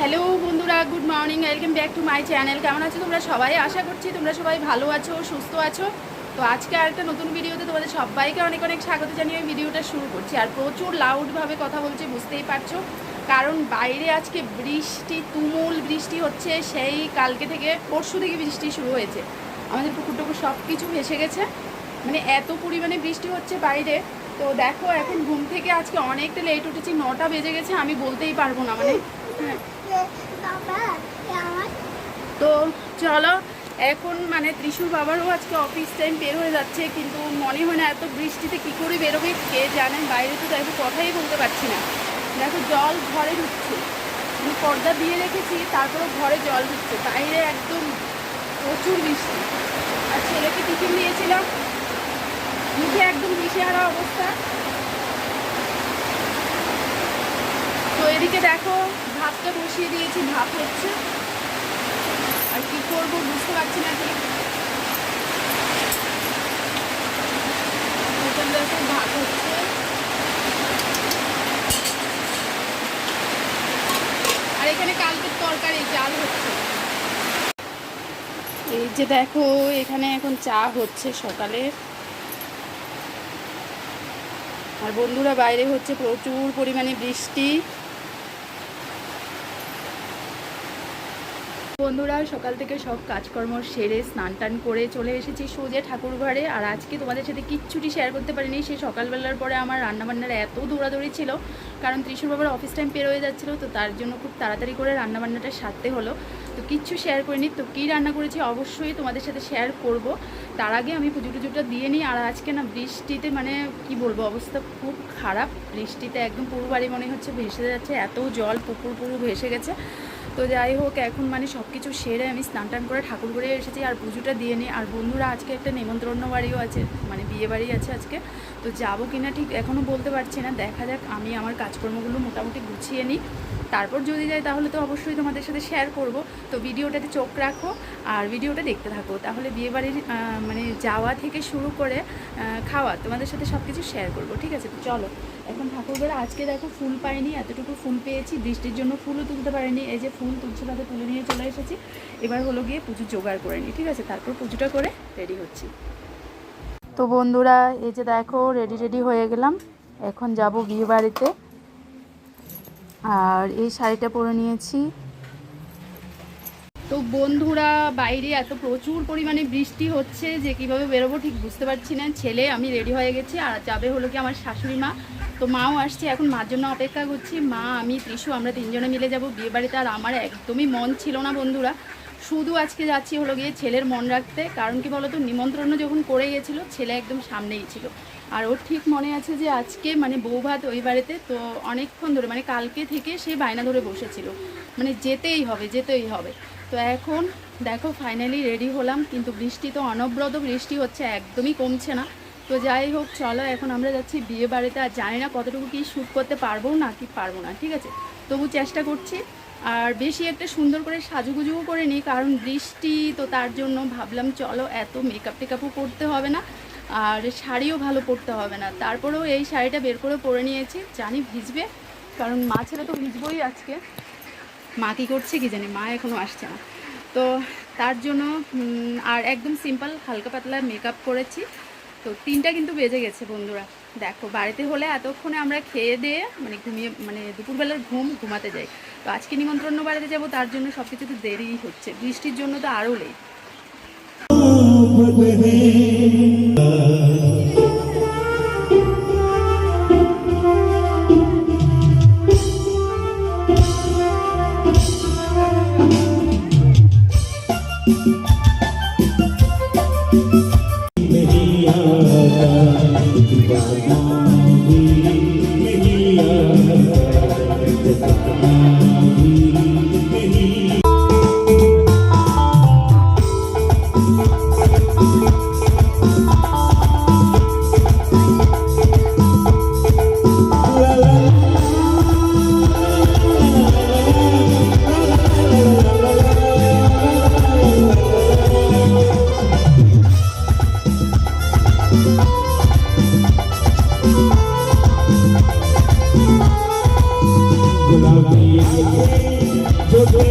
Hello বন্ধুরা, good morning, welcome back to my channel. কেমন আছো তোমরা সবাই? আশা করছি তোমরা সবাই ভালো আছো, সুস্থ আছো। তো আজকে আরেকটা নতুন ভিডিওতে তোমাদের সবাইকে অনেক অনেক স্বাগত জানিয়ে আমি ভিডিওটা শুরু করছি। আর প্রচুর লাউডভাবে কথা বলছি, বুঝতেই পারছ। কারণ বাইরে আজকে বৃষ্টি, তুমুল বৃষ্টি হচ্ছে, সেই কালকে থেকে পরশু থেকে বৃষ্টি শুরু হয়েছে। আমাদের পুকুর টুকুর সব কিছু ভেসে গেছে। মানে এত পরিমাণে বৃষ্টি হচ্ছে বাইরে। তো দেখো, এখন ঘুম থেকে আজকে অনেকটা লেট উঠেছি, নটা বেজে গেছে, আমি বলতেই পারব না মানে হ্যাঁ। তো চলো, এখন মানে ত্রিশুর বাবারও আজকে অফিস টাইম বের হয়ে যাচ্ছে, কিন্তু মনে হয় না এত বৃষ্টিতে কি করে বেরোবে, কে জানেন বাইরে তো দেখো কথাই বলতে পারছি না। দেখো, জল ঘরে ঢুকছে। আমি পর্দা দিয়ে রেখেছি, তারপরেও ঘরে জল ঢুকছে। বাইরে একদম প্রচুর বৃষ্টি। আর ছেলেকে টিফিন দিয়েছিলাম। মুখে একদম দিশেহারা অবস্থা তো এদিকে দেখো, ভাতটা বসিয়ে দিয়েছি, ভাত হচ্ছে। আর কি করব বুঝতে পারছি না ঠিক। দেখো, ভাত হচ্ছে। আর এখানে কালকের তরকারি, চাল হচ্ছে। এই যে দেখো, এখানে এখন চা হচ্ছে সকালে। আর বন্ধুরা, বাইরে হচ্ছে প্রচুর পরিমাণে বৃষ্টি। বন্ধুরা, সকাল থেকে সব কাজকর্ম সেরে স্নান টান করে চলে এসেছি সোজা ঠাকুর ঘরে। আর আজকে তোমাদের সাথে কিচ্ছুটি শেয়ার করতে পারিনি। সেই সকালবেলার পরে আমার রান্নাবান্নার এত দৌড়াদৌড়ি ছিল, কারণ ত্রিশুর বাবার অফিস টাইম পেরোয় যাচ্ছিল, তো তার জন্য খুব তাড়াতাড়ি করে রান্নাবান্নাটা সারতে হলো। তো কিচ্ছু শেয়ার করিনি। তো কী রান্না করেছি অবশ্যই তোমাদের সাথে শেয়ার করব। তার আগে আমি পুজো টুজোটা দিয়ে নিই। আর আজকে না বৃষ্টিতে মানে কি বলব, অবস্থা খুব খারাপ। বৃষ্টিতে একদম পুরো বাড়ি মনে হচ্ছে ভেসে যাচ্ছে, এত জল, পুকুর পুরো ভেসে গেছে। তো যাই হোক, এখন মানে সব কিছু সেরে আমি স্নান টান করে ঠাকুর করে এসেছি। আর পুজোটা দিয়ে নিই। আর বন্ধুরা, আজকে একটা নেমন্ত্রণ বাড়িও আছে মানে বিয়ে বাড়ি আছে আজকে। তো যাব কিনা ঠিক এখনও বলতে পারছি না। দেখা যাক, আমি আমার কাজকর্মগুলো মোটামুটি গুছিয়ে নিই। তারপর যদি যাই তাহলে তো অবশ্যই তোমাদের সাথে শেয়ার করব। তো ভিডিওটাতে চোখ রাখো আর ভিডিওটা দেখতে থাকো। তাহলে বিয়েবাড়ির মানে যাওয়া থেকে শুরু করে খাওয়া তোমাদের সাথে সব কিছু শেয়ার করব, ঠিক আছে? তো চলো, এখন ঠাকুরবেলা আজকে দেখো ফুল পাইনি, এতটুকু ফুল পেয়েছি। বৃষ্টির জন্য ফুলও তুলতে পারিনি। এই যে ফুল তুলছে তাতে তুলে নিয়ে চলে এসেছি। এবার হলো গিয়ে পুজো জোগাড় করে নিই, ঠিক আছে? তারপর পুজোটা করে রেডি হচ্ছি। তো বন্ধুরা, এই যে দেখো রেডি রেডি হয়ে গেলাম। এখন যাব বিয়ে বাড়িতে আর এই শাড়িটা পরে নিয়েছি। তো বন্ধুরা, বাইরে এত প্রচুর পরিমাণে বৃষ্টি হচ্ছে যে কীভাবে বেরোবো ঠিক বুঝতে পারছি না। ছেলে, আমি রেডি হয়ে গেছি। আর যাবে হলো কি আমার শাশুড়ি মা। তো মাও আসছে, এখন মার জন্য অপেক্ষা করছি। মা, আমি, ত্রিশু, আমরা তিনজনে মিলে যাব বিয়ে বাড়িতে আর আমার একদমই মন ছিল না বন্ধুরা। শুধু আজকে যাচ্ছি হলো গিয়ে ছেলের মন রাখতে। কারণ কি বলতো, নিমন্ত্রণ যখন করে গেছিল ছেলে একদম সামনেই ছিল। আর ওর ঠিক মনে আছে যে আজকে মানে বউ ভাত ওই বাড়িতে, তো অনেকক্ষণ ধরে মানে কালকে থেকে সে বায়না ধরে বসেছিল। মানে যেতেই হবে যেতেই হবে। তো এখন দেখো ফাইনালি রেডি হলাম। কিন্তু বৃষ্টি তো অনবরত বৃষ্টি হচ্ছে, একদমই কমছে না। তো যাই হোক, চলো, এখন আমরা যাচ্ছি বিয়ে বাড়িতে। আর জানি না কতটুকু কি শ্যুট করতে পারব না কি পারব না, ঠিক আছে? তবু চেষ্টা করছি। আর বেশি একটা সুন্দর করে সাজুগুজুও করে নিই কারণ বৃষ্টি, তো তার জন্য ভাবলাম চলো এত মেকআপ টেকআপও করতে হবে না, আর শাড়িও ভালো পরতে হবে না। তারপরেও এই শাড়িটা বের করে পরে নিয়েছি, জানি ভিজবে, কারণ মা ছেলে তো ভিজবই আজকে। মা কী করছে কি জানি, মা এখনও আসছে না। তো তার জন্য আর একদম সিম্পল হালকা পাতলা মেকআপ করেছি। তো তিনটা কিন্তু বেজে গেছে বন্ধুরা। দেখো, বাড়িতে হলে এতক্ষণে আমরা খেয়ে দিয়ে মানে ঘুমিয়ে মানে দুপুরবেলার ঘুম ঘুমাতে যাই। তো আজকে নিমন্ত্রণ বাড়িতে যাব, তার জন্য সব কিছু তো দেরিই হচ্ছে। বৃষ্টির জন্য তো আরও লেট 你。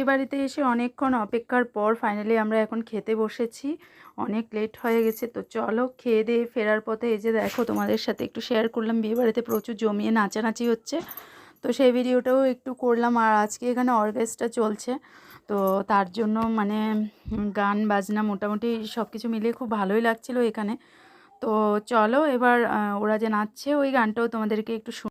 বিয়ে বাড়িতে এসে অনেকক্ষণ অপেক্ষার পর ফাইনালি আমরা এখন খেতে বসেছি। অনেক লেট হয়ে গেছে, তো চলো খেয়ে দিয়ে ফেরার পথে এই যে দেখো তোমাদের সাথে একটু শেয়ার করলাম, বিয়ে বাড়িতে প্রচুর জমিয়ে নাচানাচি হচ্ছে। তো সেই ভিডিওটাও একটু করলাম, আর আজকে এখানে অর্কেস্ট্রা চলছে। তো তার জন্য মানে গান, বাজনা মোটামুটি সব কিছু মিলিয়ে খুব ভালোই লাগছিল এখানে। তো চলো এবার ওরা যে নাচছে ওই গানটাও তোমাদেরকে একটু শুন